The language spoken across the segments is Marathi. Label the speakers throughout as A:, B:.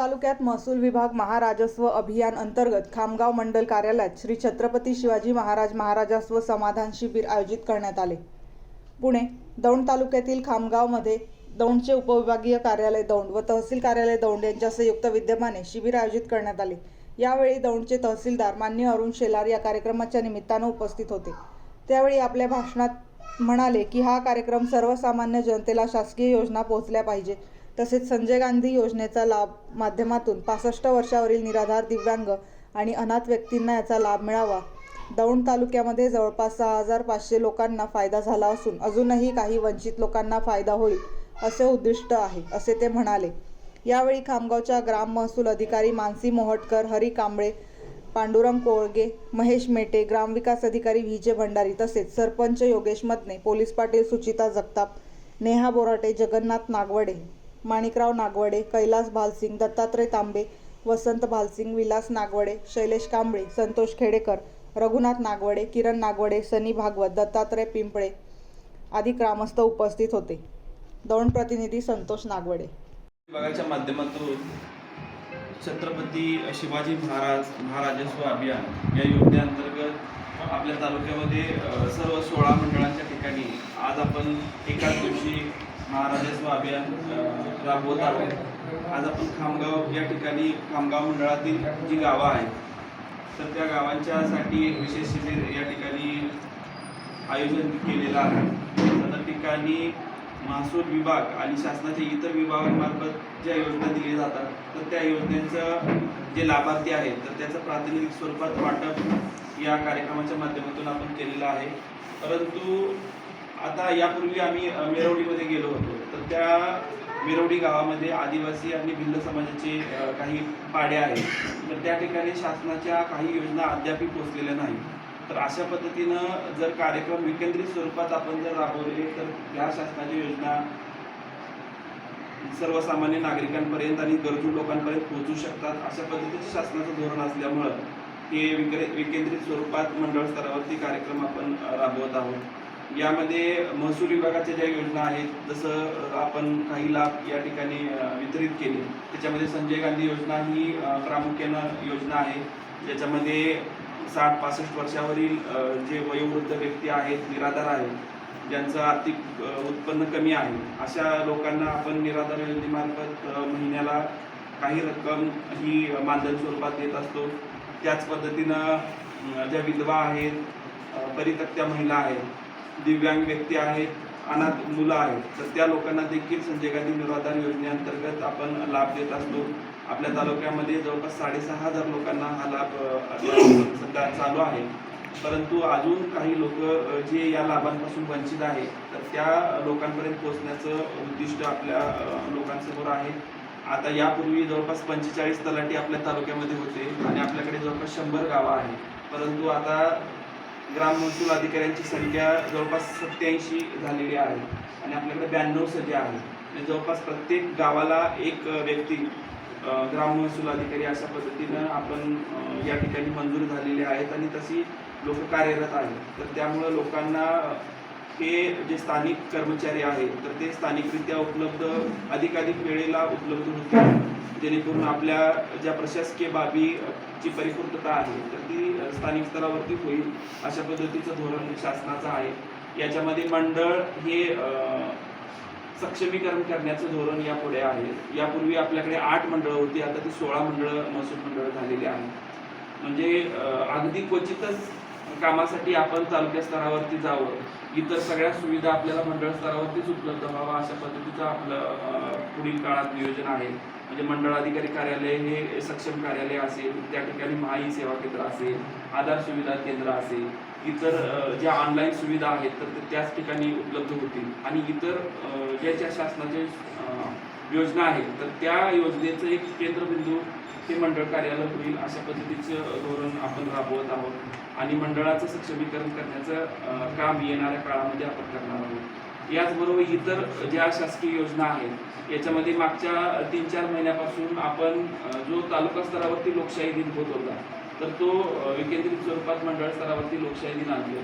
A: तालुक्यात महसूल विभाग महाराजस्व अभियान अंतर्गत खामगाव मंडल कार्यालयात श्री छत्रपती शिवाजी महाराज महाराजस्व समाधान शिबिर आयोजित करण्यात आले. पुणे दौंड तालुक्यातील खामगावमध्ये दौंडचे उपविभागीय कार्यालय दौंड व तहसील कार्यालय दौंड यांच्या संयुक्त विद्यमाने शिबिर आयोजित करण्यात आले. यावेळी दौंडचे तहसीलदार मान्य अरुण शेलार या कार्यक्रमाच्या निमित्तानं उपस्थित होते. त्यावेळी आपल्या भाषणात म्हणाले की हा कार्यक्रम सर्वसामान्य जनतेला शासकीय योजना पोहोचल्या पाहिजे. तसेच संजय गांधी योजनेचा लाभ माध्यमातून पासष्ट वर्षावरील निराधार दिव्यांग आणि अनाथ व्यक्तींना याचा लाभ मिळावा. दौंड तालुक्यामध्ये जवळपास सहा हजार पाचशे लोकांना फायदा झाला असून अजूनही काही वंचित लोकांना फायदा होईल असे उद्दिष्ट आहे असे ते म्हणाले. यावेळी खामगावच्या ग्राम महसूल अधिकारी मानसी मोहटकर हरी कांबळे पांडुरंग कोळगे महेश मेटे ग्रामविकास अधिकारी व्हीजे भंडारी तसेच सरपंच योगेश मतने पोलीस पाटील सुचिता जगताप नेहा बोराटे जगन्नाथ नागवडे माणिकराव नागवडे कैलास भालसिंग दत्तात्रय तांबे वसंत भालसिंग विलास नागवडे शैलेश कांबळे संतोष खेडेकर रघुनाथ नागवडे किरण नागवडे सनी भागवत दत्तात्रय पिंपळे आदी ग्रामस्थ उपस्थित होते. दौंड प्रतिनिधी संतोष नागवडे.
B: विभागाच्या माध्यमातून छत्रपती शिवाजी महाराज महाराजस्व अभियान या योजनेअंतर्गत आपल्या तालुक्यामध्ये सर्व सोळा मंडळांच्या ठिकाणी आज आपण एकाच दिवशी महाराजस्व अभियान राबवत आहोत. आज आपण खामगाव या ठिकाणी खामगाव मंडळातील जी गावं आहेत तर त्या गावांच्यासाठी विशेष शिबिर या ठिकाणी आयोजन केलेलं आहे. त्या ठिकाणी महसूल विभाग आणि शासनाच्या इतर विभागांमार्फत ज्या योजना दिल्या जातात तर त्या योजनेचं जे लाभार्थी आहेत तर त्याचं प्रातिनिधिक स्वरूपात वाटप या कार्यक्रमाच्या माध्यमातून आपण केलेलं आहे. परंतु आता यापूर्वी आम्ही मिरवडीमध्ये गेलो होतो. तर त्या मिरवडी गावामध्ये आदिवासी आणि भिल्ल समाजाचे काही पाडे आहेत. तर त्या ठिकाणी शासनाच्या काही योजना अद्यापही पोहोचलेल्या नाही तर अशा पद्धतीनं जर कार्यक्रम विकेंद्रित स्वरूपात आपण जर राबवले तर या शासनाच्या योजना सर्वसामान्य नागरिकांपर्यंत आणि गरजू लोकांपर्यंत पोहोचू शकतात. अशा पद्धतीचं शासनाचं धोरण असल्यामुळं हे विक्रे विकेंद्रित स्वरूपात मंडळ स्तरावरती कार्यक्रम आपण राबवत आहोत. यामध्ये महसूल विभागाच्या ज्या योजना आहेत जसं आपण काही लाभ या ठिकाणी वितरित केले. त्याच्यामध्ये संजय गांधी योजना ही प्रामुख्यानं योजना आहे. ज्याच्यामध्ये साठ पासष्ट वर्षावरील जे वयोवृद्ध व्यक्ती आहेत निराधार आहेत ज्यांचं आर्थिक उत्पन्न कमी आहे. अशा लोकांना आपण निराधार योजनेमार्फत महिन्याला काही रक्कम ही मानधन स्वरूपात देत असतो. त्याच पद्धतीनं ज्या विधवा आहेत परितक्त्या महिला आहेत दिव्यांग व्यक्ती आहेत अनाथ मुलं आहेत तर त्या लोकांना देखील संजय गांधी निराधार योजनेअंतर्गत आपण लाभ देत असतो. आपल्या तालुक्यामध्ये जवळपास साडेसहा हजार लोकांना हा लाभ सध्या चालू आहे. परंतु अजून काही लोक जे या लाभांपासून वंचित आहेत तर त्या लोकांपर्यंत पोहोचण्याचं उद्दिष्ट आपल्या लोकांसमोर आहे. आता यापूर्वी जवळपास पंचेचाळीस तलाठी आपल्या तालुक्यामध्ये होते आणि आपल्याकडे जवळपास शंभर गावं आहेत. परंतु आता ग्राम महसूल अधिकाऱ्यांची संख्या जवळपास सत्याऐंशी झालेली आहे आणि आपल्याकडे ब्याण्णव सध्या आहे आणि जवळपास प्रत्येक गावाला एक व्यक्ती ग्राम महसूल अधिकारी अशा पद्धतीनं आपण या ठिकाणी मंजूर झालेले आहेत आणि तशी लोक कार्यरत आहेत. तर त्यामुळं लोकांना हे जे स्थानिक कर्मचारी आहेत तर ते स्थानिकरित्या उपलब्ध अधिकाधिक वेळेला उपलब्ध होतील. जेणेकरून आपल्या ज्या प्रशासकीय बाबीची परिपूर्णता आहे तर ती स्थानिक स्तरावरती होईल अशा पद्धतीचं धोरण शासनाचं आहे. याच्यामध्ये मंडळ हे सक्षमीकरण करण्याचं धोरण यापुढे आहे. यापूर्वी आपल्याकडे आठ मंडळं होती आता ती सोळा मंडळं महसूल मंडळं झालेली आहेत. म्हणजे अगदी क्वचितच कामासाठी आपण तालुक्या स्तरावरती जावं. इतर सगळ्या सुविधा आपल्याला मंडळ स्तरावरतीच उपलब्ध व्हावा अशा पद्धतीचं आपलं पुढील काळात नियोजन आहे. म्हणजे मंडळ अधिकारी कार्यालय हे सक्षम कार्यालय असेल त्या ठिकाणी महाई सेवा केंद्र असेल आधार सुविधा केंद्र असेल इतर ज्या ऑनलाईन सुविधा आहेत तर ते त्याच ठिकाणी उपलब्ध होतील. आणि इतर ज्या ज्या शासनाचे योजना आहेत तर त्या योजनेचं एक केंद्रबिंदू हे मंडळ कार्यालय होईल अशा पद्धतीचं धोरण आपण राबवत आहोत. आणि मंडळाचं सक्षमीकरण करण्याचं काम येणाऱ्या काळामध्ये आपण करणार आहोत. याचबरोबर इतर ज्या शासकीय योजना आहेत याच्यामध्ये मागच्या तीन चार महिन्यापासून आपण जो तालुका स्तरावरती लोकशाही दिन होत होता तर तो विकेंद्रित स्वरूपात मंडळ स्तरावरती लोकशाही दिन आणतो.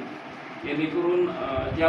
B: जेणेकरून ज्या